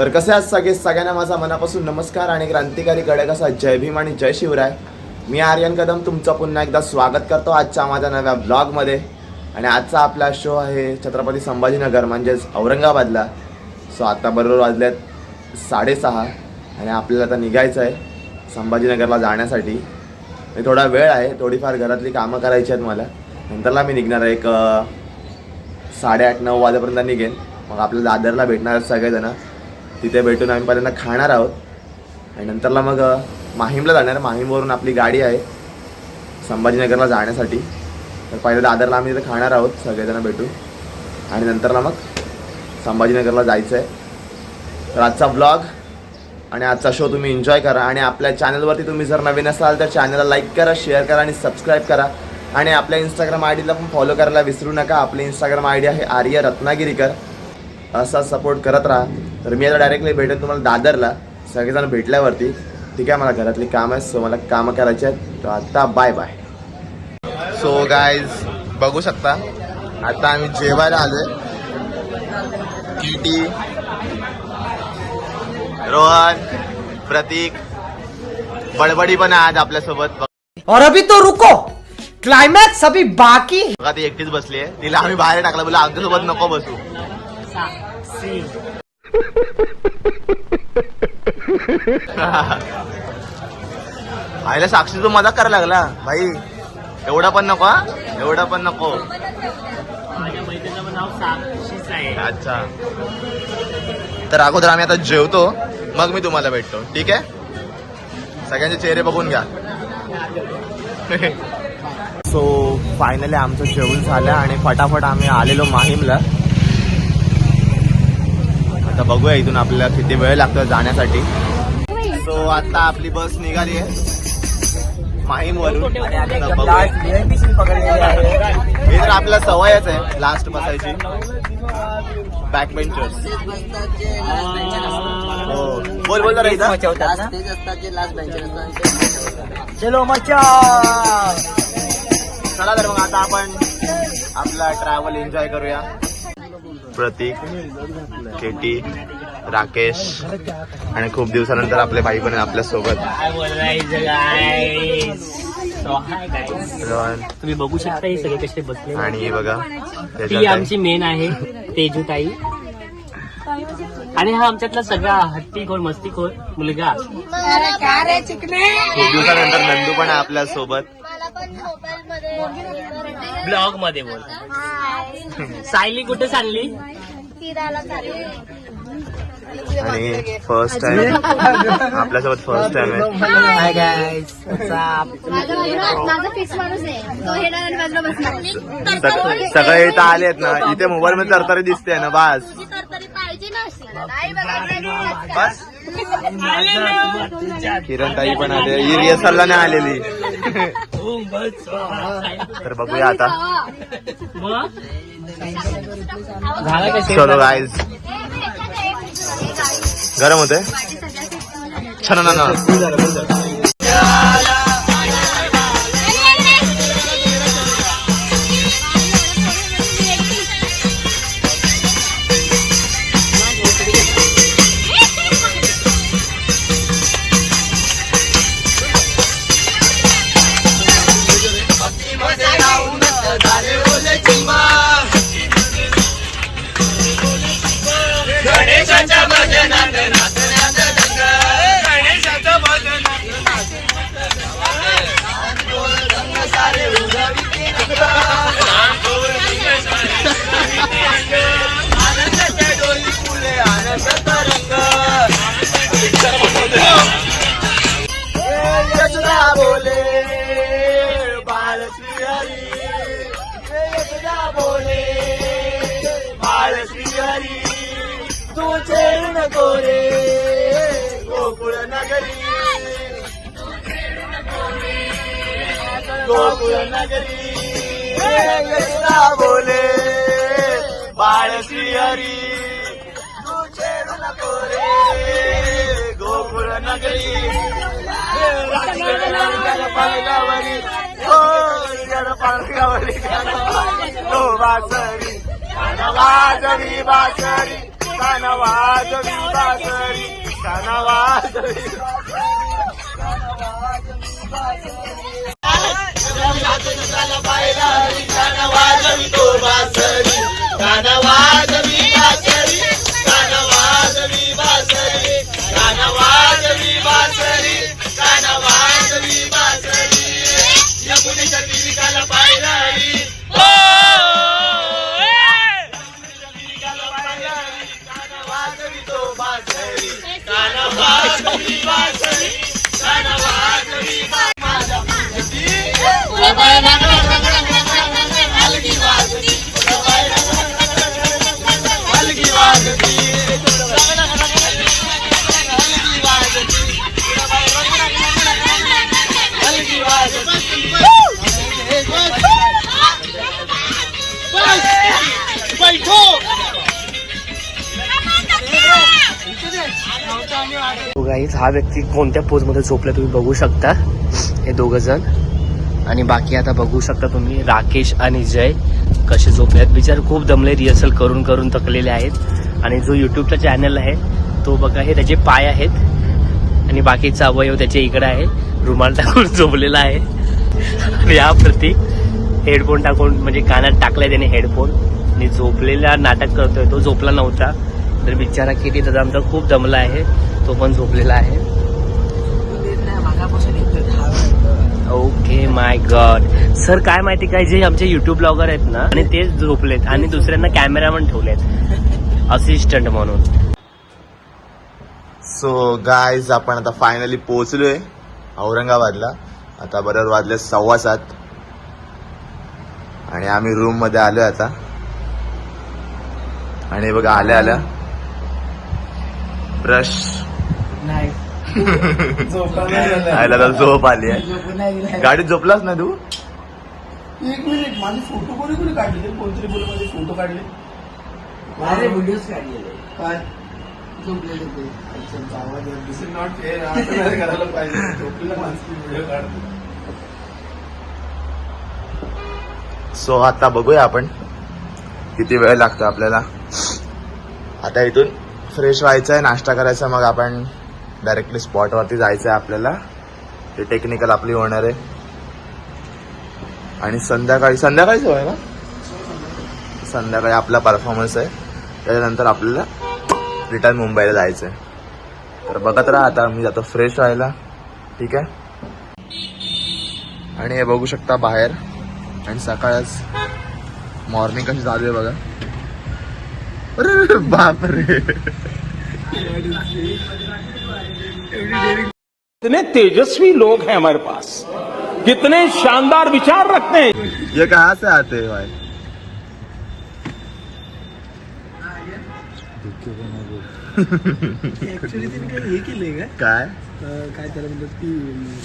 तर कसे आज सगळे सगळ्यांना माझा मनापासून नमस्कार आणि क्रांतिकारी कडक असा जय भीम आणि जय शिवराय. मी आर्यन कदम तुमचं पुन्हा एकदा स्वागत करतो आजच्या माझ्या नव्या ब्लॉगमध्ये. आणि आजचा आपला शो आहे छत्रपती संभाजीनगर म्हणजेच औरंगाबादला. सो आत्ता बरोबर वाजल्यात साडेसहा आणि आपल्याला आता निघायचं आहे संभाजीनगरला जाण्यासाठी. मी थोडा वेळ आहे थोडीफार घरातली कामं करायची आहेत मला. नंतरला मी निघणार आहे एक साडेआठ नऊ वाजेपर्यंत निघेन. मग आपल्या दादरला भेटणार आहेत सगळेजणं. तिथे भेटून आम्ही पहिल्यांदा खाणार आहोत. आणि नंतरला मग माहीमला जाणार माहीमवरून आपली गाडी आहे संभाजीनगरला जाण्यासाठी. तर पहिलं दादरला आम्ही तिथे खाणार आहोत सगळेजण भेटून. आणि नंतरला मग संभाजीनगरला जायचं आहे तर आजचा ब्लॉग आणि आजचा शो तुम्ही एन्जॉय करा. आणि आपल्या चॅनलवरती तुम्ही जर नवीन असाल तर चॅनलला लाईक करा शेअर करा आणि सबस्क्राईब करा. आणि आपल्या इंस्टाग्राम आय डीला पण फॉलो करायला विसरू नका. आपली इंस्टाग्राम आय डी आहे आर्य रत्नागिरीकर. असा सपोर्ट करत राहा. तर मी आता डायरेक्टली भेटेन तुम्हाला दादरला. सगळेजण भेटल्यावरती. ठीक आहे मला घरातली कामं आहेत सो मला कामं करायची आहेत. तर आता बाय बाय सो गायज बघू शकता. आता आम्ही जेवायला आलोय. टी रोहन प्रतीक बडबडी पण आहे आज आपल्यासोबत. और अभी तो रुको। क्लाइमैक्स अभी बाकी बघा ती एकटीच बसली आहे तिला आम्ही बाहेर टाकलं बोला आमच्यासोबत नको बसू. आईला साक्षी तू मजाक करायला लागला. भाई एवढा पण नको हा. एवढा पण नको. माझ्या मैत्रिणीचं नाव साक्षीच आहे. अच्छा. तर अगोदर आम्ही आता जेवतो मग मी तुम्हाला भेटतो. ठीक आहे? सगळ्यांचे चेहरे बघून घ्या. सो फायनली आमचं जेवण झालं आणि फटाफट आम्ही आलेलो माहीमला. आता बघूया इथून आपल्याला किती वेळ लागतो जाण्यासाठी. सो आता आपली बस निघाली आहे. माहीम वरून. हे तर आपल्याला सवयच आहे लास्ट बसायची. बॅक बेंचर्स हो. बोल बोल जरा इथं. चलो मचा चला तर मग आता आपण आपला ट्रॅव्हल एन्जॉय करूया. प्रतीक केटी राकेश आणि खूप दिवसानंतर आपले भाई पण आपल्यासोबत. तुम्ही बघू शकता हे सगळे कसे बसले आणि बघा ती आमची मेन आहे तेजूताई. आणि हा आमच्यातला सगळा हट्टीखोर मस्तीखोर मुलगा. खूप दिवसानंतर नंदू पण आहे आपल्यासोबत. ब्लॉगमध्ये बोल सायली कुठे चालली? आणि फर्स्ट टाइम आपल्यासोबत फर्स्ट टाइम आहे. सगळे इथं आलेत ना. इथे मोबाईल मध्ये तरतरी दिसते ना बस. तुझी तरतरी पाहिजे ना अशी. नाही बघायचं बस. किरण ताई पण आले. ही रिहर्सलला नाही आलेली. तर बघूया आता. चलो गाईज गरम होते छान ना? गोकुळ नगरी बोले बाळ श्रीहरी तू छेड नको रे गोकुळ नगरी पालगावरी. हो पालगावरी. हो बासरी. वाजवी बासरी काना वाजवितो बासरी. काना वाजवितो हा व्यक्ती कोणत्या पोजमध्ये झोपला तुम्ही बघू शकता. हे दोघं जण. आणि बाकी आता बघू शकता तुम्ही राकेश आणि जय कसे झोपले आहेत. बिचार खूप दमले रिहर्सल करून करून थकलेले आहेत. आणि जो यूट्यूबचा चॅनल आहे तो बघा हे त्याचे पाय आहेत. आणि बाकीचा अवयव त्याच्या इकडे आहे. रुमाल टाकून झोपलेला आहे. आणि या प्रती हेडफोन टाकून म्हणजे कानात टाकलाय त्याने हेडफोन आणि झोपलेला नाटक करतोय तो झोपला नव्हता. तर बिचारा किती दादा आमचा खूप दमला आहे. तो पण झोपलेला आहे. ओके माय गॉड सर काय माहिती काय जे आमचे युट्यूब ब्लॉगर आहेत ना आणि तेच झोपलेत आणि दुसऱ्यांना कॅमेरामन ठेवलेत. असिस्टंट म्हणून. सो गायज आपण आता फायनली पोहोचलोय औरंगाबादला. आता बरोबर वाजले सव्वा सात. आणि आम्ही रूममध्ये आलोय आता. आणि बघा आल्या आल्या. ब्रश आयला तर झोप आली आहे. गाडीत झोपलाच ना तू? एक मिनिट माझे फोटो कोणी कोणी काढले? ते कोणतरी बोल माझे फोटो काढले? अरे व्हिडिओज काढलेले. काय? झोपलेले ते अच्छा, आवाज आहे. This is not fair. असं नाही करायला पाहिजे. झोपलेल्या माणसाची व्हिडिओ काढतो. सो आता बघूया आपण किती वेळ लागतो आपल्याला. आता इथून फ्रेश व्हायचं आहे नाश्ता करायचा मग आपण डायरेक्टली स्पॉटवरती जायचं आहे आपल्याला. ते टेक्निकल आपली होणार आहे. आणि संध्याकाळी संध्याकाळीच होय ना? संध्याकाळी आपला परफॉर्मन्स आहे. त्याच्यानंतर आपल्याला रिटर्न मुंबईला जायचं आहे तर बघत राहा आता मी जातो फ्रेश व्हायला. ठीक आहे? आणि हे बघू शकता बाहेर. आणि सकाळच मॉर्निंग कशी चालू आहे बघा. अरे बापरे. कितने तेजस्वी लोग हैं हमारे पास। कितने शानदार विचार रखते हैं। ये कहाँ से आते हैं भाई? ऍक्च्युली त्यांनी काय हे केलंय काय काय अं, काय त्याला म्हणतात की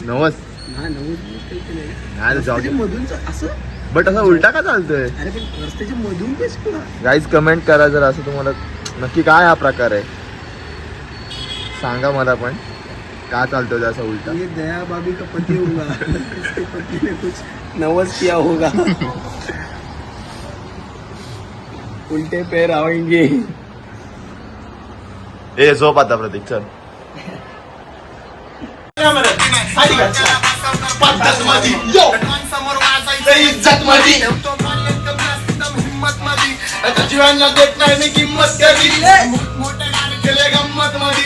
नवस। हा नव्वद काही केलंय नाही रस्त्याच्या जॉगिंग मधून च- असं? बट असं उलटा का चालतोय? अरे पण रस्त्याच्या मधून तेच केलं गाईज कमेंट करा जर असं तुम्हाला. नक्की काय हा प्रकार आहे? सांगा मला पण. का चालतोय ते असं उलटा? ये दया बाबी का पति होगा। इसके पति ने कुछ नवस किया होगा। उल्टे पैर आएँगे ए झोप आता प्रतीक चल. जीवांना देत नाही मी किंमत कधी. मोठ्या गाडी केले गंमत मध्ये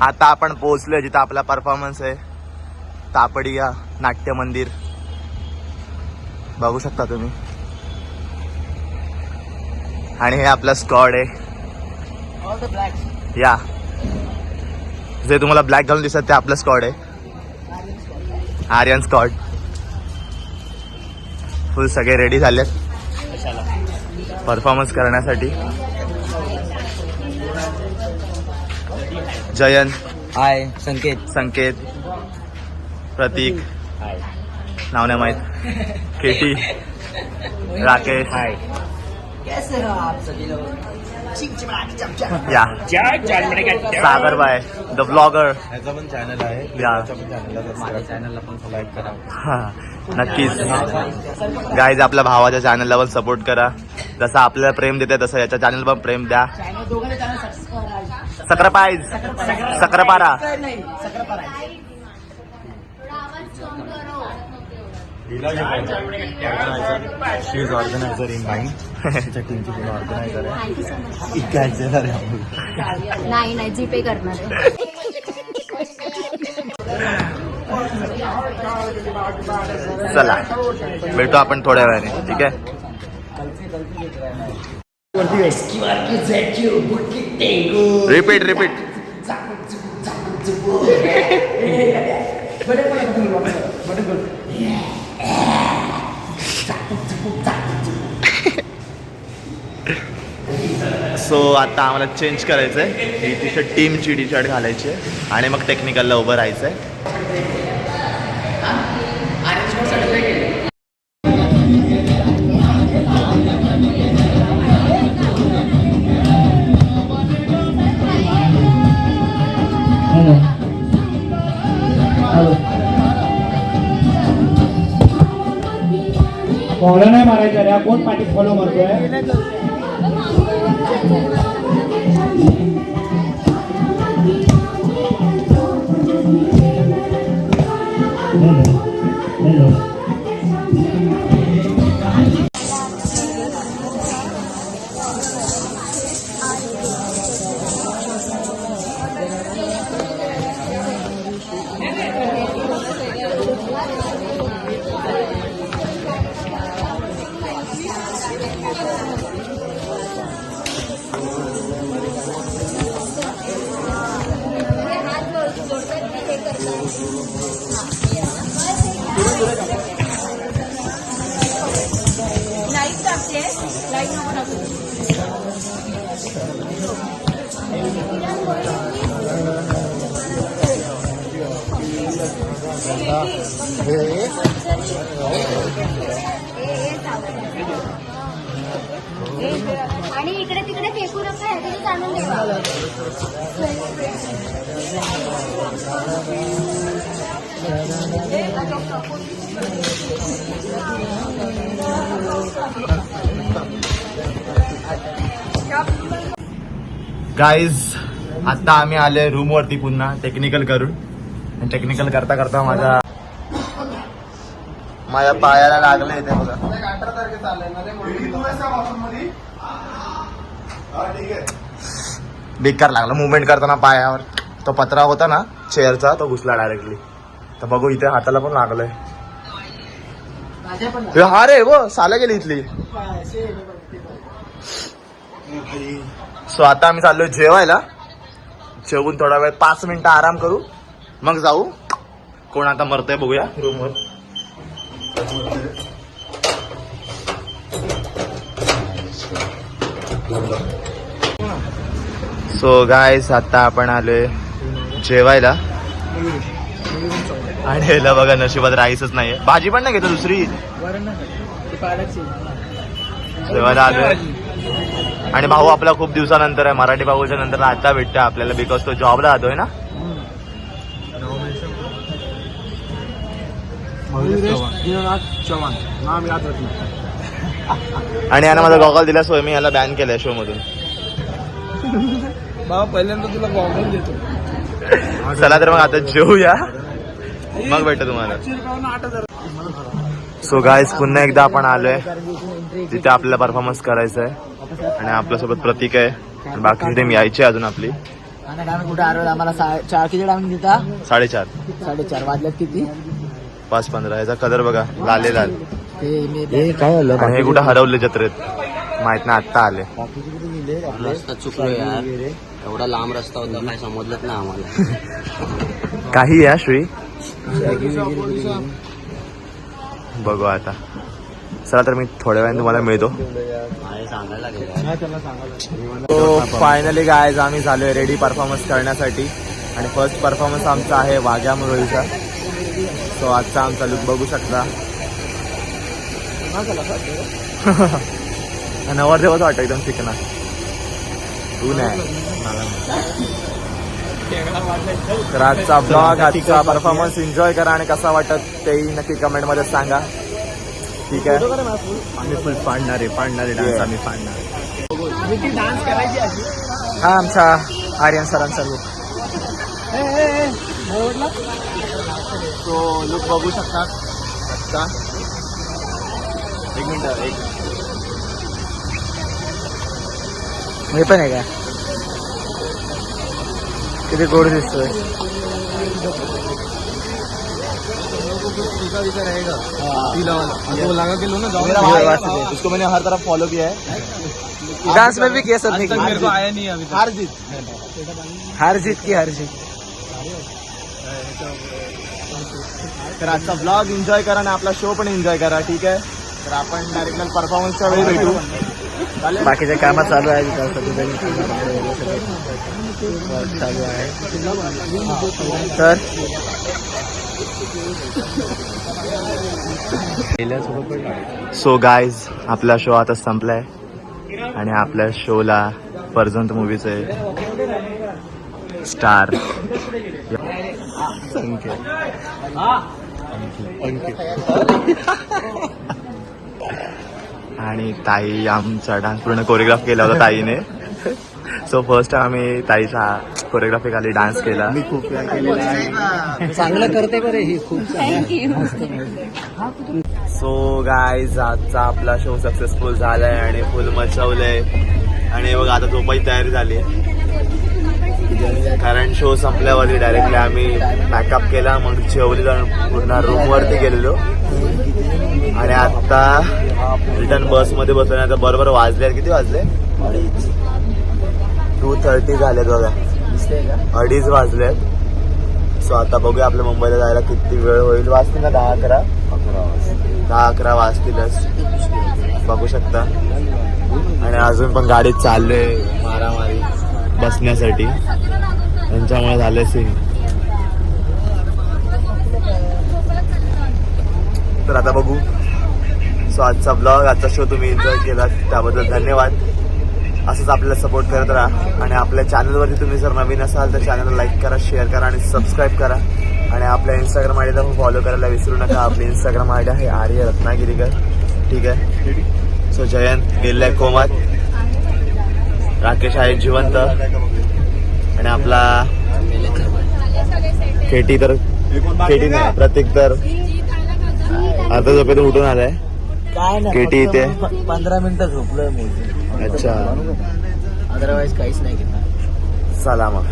आता आपण पोहोचलोय जिथं आपला परफॉर्मन्स आहे. तापडिया नाट्य मंदिर बघू शकता तुम्ही. आणि हे आपला स्कॉड आहे. या. जे तुम्हाला ब्लॅक घालून दिसत ते आपलं स्कॉड आहे. आर्यन स्कॉड फुल सगळे रेडी झालेत. परफॉर्मन्स करण्यासाठी. जयंत. हाय संकेत. संकेत. प्रतीक. नाव नाही माहीत. केटी राकेश. या सागर बाय द ब्लॉगर याचा पण चॅनल आहे या चॅनलला पण लाईक करा. हा, नक्कीच. गाईज आपल्या भावाच्या चॅनलला पण सपोर्ट करा. जसं आपल्याला प्रेम देते तसं याच्या चॅनल पण प्रेम द्या. सक्रापाईज सक्रापारा थोडा आवाज strong करो. She is organiser in mind तिच्या टीमची पूर्ण ऑर्गनायझर आहे नाही नाही जीपे करणार आहे. चला भेटू आपण थोड्या वेळाने ठीक आहे? रिपीट रिपीट सो आता आम्हाला चेंज करायचं आहे ही टी शर्ट टीमची टी शर्ट घालायची आहे. आणि मग टेक्निकलला उभं राहायचं आहे फॉलो नाही मारायचं रे. कोण पाठी फॉलो मारतोय? इकडे तिकडे फेकू नका ह्याच्यातच आणून ठेवा. गाईज आता आम्ही आले रूम वरती पुन्हा टेक्निकल करून. टेक्निकल करता करता माझा माझ्या पायाला लागले इथे बघा अठरा तारखेचा आलाय ना रे म्हणून बेकार लागला. मुवमेंट करताना पायावर. तो पत्रा होता ना चेअरचा तो घुसला डायरेक्टली तर बघू इथे हाताला पण लागलंय. हे रे वो साला गेली इथली. सो आता आम्ही चाललोय जेवायला. जेवून थोडा वेळ पाच मिनिटं आराम करू. मग जाऊ. कोण आता मरतंय बघूया. रूमवर सो गायस आता आपण आलोय जेवायला. आणि ह्याला बघा नशिबात राईसच नाहीये. भाजी पण नाही घेतो दुसरी. जेवायला आलोय. आणि भाऊ आपला खूप दिवसानंतर आहे. मराठी भाऊच्या नंतर आता भेटतं आपल्याला बिकॉज तो जॉबला जातोय ना. आणि यानं माझा गॉगल दिला सोय मी याला बॅन केलाय शो मधून बाबा पहिल्यांदा तुला गॉगल देतो. चला तर मग आता जेवूया मग भेटतो तुम्हाला. सो गायस पुन्हा एकदा आपण आलोय. तिथे आपल्याला परफॉर्मन्स करायचा आहे आणि आपल्यासोबत प्रतीक आहे. आणि बाकीची टीम यायची अजून आपली. कुठे आम्हाला चार किती टाइम देता? साडेचार. साडेचार. वाजल्यात किती? पाच पंधरा. याचा कलर बघा. लाले लाल. मी काय हे कुठं हरवले जत्रेत? माहीत ना आत्ता आले. चुकलो यार. एवढा लांब रस्ता होता काय समजलंच ना आम्हाला. काही या श्री? बघू आता. चला तर मी थोड्या वेळाने तुम्हाला मिळतो. फायनली गायज आम्ही झालोय रेडी परफॉर्मन्स करण्यासाठी. आणि फर्स्ट परफॉर्मन्स आमचा आहे वाघ्या मुरळीचा. सो आजचा आमचा लुक बघू शकता. नवरदेवच वाटतं एकदम चिकना तू नाही तर आजचा ब्लॉग आजचा परफॉर्मन्स एन्जॉय करा आणि कसा वाटत तेही नक्की कमेंटमध्ये सांगा. ठीक आहे? आम्ही फुल पाडणार आहे पाडणार आहे डान्स आम्ही पाडणार. हा आमचा आर्यन सरांचा लुक तो लुक बघू शकता आजचा. एक मिनिट एक. हे पण आहे का? किती गोड दिसतोय उसको मैंने हर तरफ़ फॉलो किया है डांस में भी किया सर मेरे को आया नहीं अभी हार जीत हार जीत की हार जीत तर आजचा ब्लॉग एन्जॉय करा आणि आपला शो पण एन्जॉय करा ठीक आहे? तर आपण डायरेक्ट परफॉर्मन्सच्या वेळी भेटू. बाकीचे कामं चालू आहे चालू आहे. तर? सो गायज आपला शो आता संपलाय. आणि आपल्या शोला परजंत मूवीचे स्टार आणि ताई आमचा डान्स पूर्ण कोरिओग्राफ केला होता ताईने. सो फर्स्ट टाइम आम्ही ताईचा कोरिओग्राफी खाली डान्स केला. मी खूप चांगलं करते बरे ही खूप सो गायज आजचा आपला शो सक्सेसफुल झालाय आणि फुल मचवलंय. आणि बघ आता झोपायची तयारी झाली कारण शो संपल्यावरती डायरेक्टली आम्ही पॅकअप केला. मग जेवली जाऊन पूर्ण रूमवरती गेलेलो. आणि आता रिटर्न बसमध्ये बसलो आता बरोबर वाजले किती वाजले? टू थर्टी झाले बघा. अडीच वाजले सो आता बघूया आपल्या मुंबईला जायला किती वेळ होईल. वाजतील ना दहा अकरा? दहा अकरा वाजतीलच. बघू शकता. आणि अजून पण गाडीत आहे मारामारी. बसण्यासाठी. त्यांच्यामुळे झाले सीन तर आता बघू. सो आजचा ब्लॉग आजचा शो तुम्ही एन्जॉय केला त्याबद्दल धन्यवाद. असंच आपल्याला सपोर्ट करत राहा. आणि आपल्या चॅनलवरती तुम्ही जर नवीन असाल तर चॅनलला लाईक करा शेअर करा आणि सबस्क्राईब करा. आणि आपल्या इंस्टाग्राम आय डीला फॉलो करायला विसरू नका. आपली इंस्टाग्राम आयडी आहे आर्य रत्नागिरीकर. ठीक आहे? सो जयंत गेलाय कोमात. राकेश आहे जिवंत. आणि आपला केटी तर केटी नाही प्रत्येक तर अर्धा झोपेतून उठून आलाय. केटी इथे. पंधरा मिनिटं झोपलोय अच्छा. अदरवाईज काहीच नाही केलं. चला मग.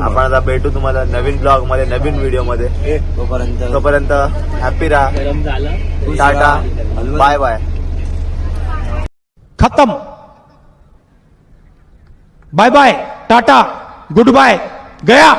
आपण आता भेटू तुम्हाला नवीन ब्लॉगमध्ये नवीन व्हिडिओमध्ये तोपर्यंत. तोपर्यंत हॅपी राहा. टाटा. बाय बाय खत्म. Bye bye Tata goodbye गया।